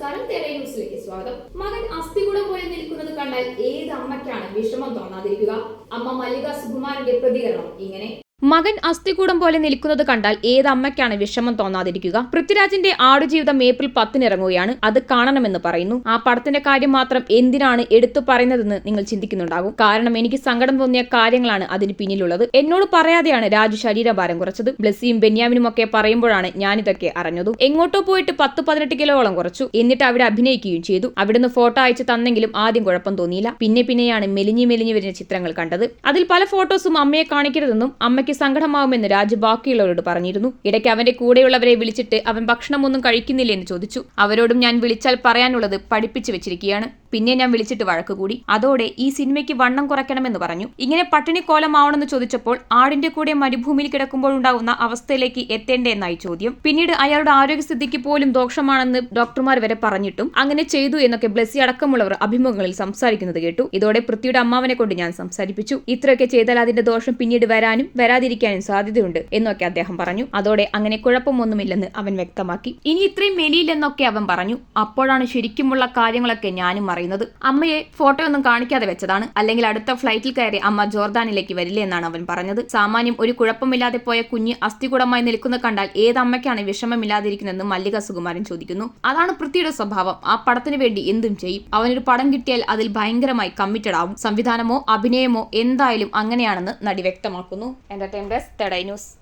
നമസ്കാരം. തെരേ ന്യൂസിലേക്ക് സ്വാഗതം. മകൻ അസ്ഥികൂടം പോലെ നിൽക്കുന്നത് കണ്ടാൽ ഏത് അമ്മയ്ക്കാണ് വിഷമം തോന്നാതിരിക്കുക? അമ്മ മല്ലിക സുകുമാരന്റെ പ്രതികരണം ഇങ്ങനെ. മകൻ അസ്ഥികൂടം പോലെ നിൽക്കുന്നത് കണ്ടാൽ ഏത് അമ്മയ്ക്കാണ് വിഷമം തോന്നാതിരിക്കുക? പൃഥ്വിരാജിന്റെ ആടുജീവിതം ഏപ്രിൽ പത്തിന് ഇറങ്ങുകയാണ്. അത് കാണണമെന്ന് പറയുന്നു. ആ പടത്തിന്റെ കാര്യം മാത്രം എന്തിനാണ് എടുത്തു പറയുന്നതെന്ന് നിങ്ങൾ ചിന്തിക്കുന്നുണ്ടാകും. കാരണം എനിക്ക് സങ്കടം തോന്നിയ കാര്യങ്ങളാണ് അതിന് പിന്നിലുള്ളത്. എന്നോട് പറയാതെയാണ് രാജു ശരീരഭാരം കുറച്ചത്. ബ്ലസ്സിയും ബെന്യാമിനും ഒക്കെ പറയുമ്പോഴാണ് ഞാനിതൊക്കെ അറിഞ്ഞതും. എങ്ങോട്ടോ പോയിട്ട് പത്ത് പതിനെട്ട് കിലോളം കുറച്ചു. എന്നിട്ട് അവിടെ അഭിനയിക്കുകയും ചെയ്തു. അവിടുന്ന് ഫോട്ടോ അയച്ചു തന്നെങ്കിലും ആദ്യം കുഴപ്പം തോന്നിയില്ല. പിന്നെ പിന്നെയാണ് മെലിഞ്ഞു മെലിഞ്ഞു വരുന്ന ചിത്രങ്ങൾ കണ്ടത്. അതിൽ പല ഫോട്ടോസും അമ്മയെ കാണിക്കരുതെന്നും അമ്മയ്ക്ക് സങ്കടമാവുമെന്ന് രാജു ബാക്കിയുള്ളവരോട് പറഞ്ഞിരുന്നു. ഇടയ്ക്ക് അവന്റെ കൂടെയുള്ളവരെ വിളിച്ചിട്ട് അവൻ ഭക്ഷണമൊന്നും കഴിക്കുന്നില്ല എന്ന് ചോദിച്ചു. അവരോടും ഞാൻ വിളിച്ചാൽ പറയാനുള്ളത് പഠിപ്പിച്ചു വെച്ചിരിക്കുകയാണ്. പിന്നെ ഞാൻ വിളിച്ചിട്ട് വഴക്കുകൂടി അതോടെ ഈ സിനിമയ്ക്ക് വണ്ണം കുറയ്ക്കണമെന്ന് പറഞ്ഞു. ഇങ്ങനെ പട്ടിണി കോലമാവണമെന്ന് ചോദിച്ചപ്പോൾ ആടിന്റെ കൂടെ മരുഭൂമിയിൽ കിടക്കുമ്പോഴുണ്ടാവുന്ന അവസ്ഥയിലേക്ക് എത്തേണ്ടെന്നായി ചോദ്യം. പിന്നീട് അയാളുടെ ആരോഗ്യസ്ഥിതിക്ക് പോലും ദോഷമാണെന്ന് ഡോക്ടർമാർ വരെ പറഞ്ഞിട്ടും അങ്ങനെ ചെയ്തു എന്നൊക്കെ ബ്ലസ്സി അടക്കമുള്ളവർ അഭിമുഖങ്ങളിൽ സംസാരിക്കുന്നത് കേട്ടു. ഇതോടെ പൃഥ്വിയുടെ അമ്മാവനെ കൊണ്ട് ഞാൻ സംസാരിപ്പിച്ചു. ഇത്രയൊക്കെ ചെയ്താൽ അതിന്റെ ദോഷം പിന്നീട് വരാനും വരാതിരിക്കാനും സാധ്യതയുണ്ട് എന്നൊക്കെ അദ്ദേഹം പറഞ്ഞു. അതോടെ അങ്ങനെ കുഴപ്പമൊന്നുമില്ലെന്ന് അവൻ വ്യക്തമാക്കി. ഇനി ഇത്രയും മെലിയില്ലെന്നൊക്കെ അവൻ പറഞ്ഞു. അപ്പോഴാണ് ശരിക്കുമുള്ള കാര്യങ്ങളൊക്കെ ഞാനും അറിയുന്നത്. അമ്മയെ ഫോട്ടോ ഒന്നും കാണിക്കാതെ വെച്ചതാണ്. അല്ലെങ്കിൽ അടുത്ത ഫ്ലൈറ്റിൽ കയറി അമ്മ ജോർദാനിലേക്ക് വരില്ലേ എന്നാണ് അവൻ പറഞ്ഞത്. സാമാന്യം ഒരു കുഴപ്പമില്ലാതെ പോയ കുഞ്ഞ് അസ്ഥികൂടമായി നിൽക്കുന്ന കണ്ടാൽ ഏത് അമ്മയ്ക്കാണ് വിഷമമില്ലാതിരിക്കുന്നതെന്ന് മല്ലിക സുകുമാരൻ ചോദിക്കുന്നു. അതാണ് പൃഥ്വിയുടെ സ്വഭാവം. ആ പടത്തിന് വേണ്ടി എന്തും ചെയ്യും. അവനൊരു പടം കിട്ടിയാൽ അതിൽ ഭയങ്കരമായി കമ്മിറ്റഡ് ആവും. സംവിധാനമോ അഭിനയമോ എന്തായാലും അങ്ങനെയാണെന്ന് നടി വ്യക്തമാക്കുന്നു. Entertain desk തെടൈ news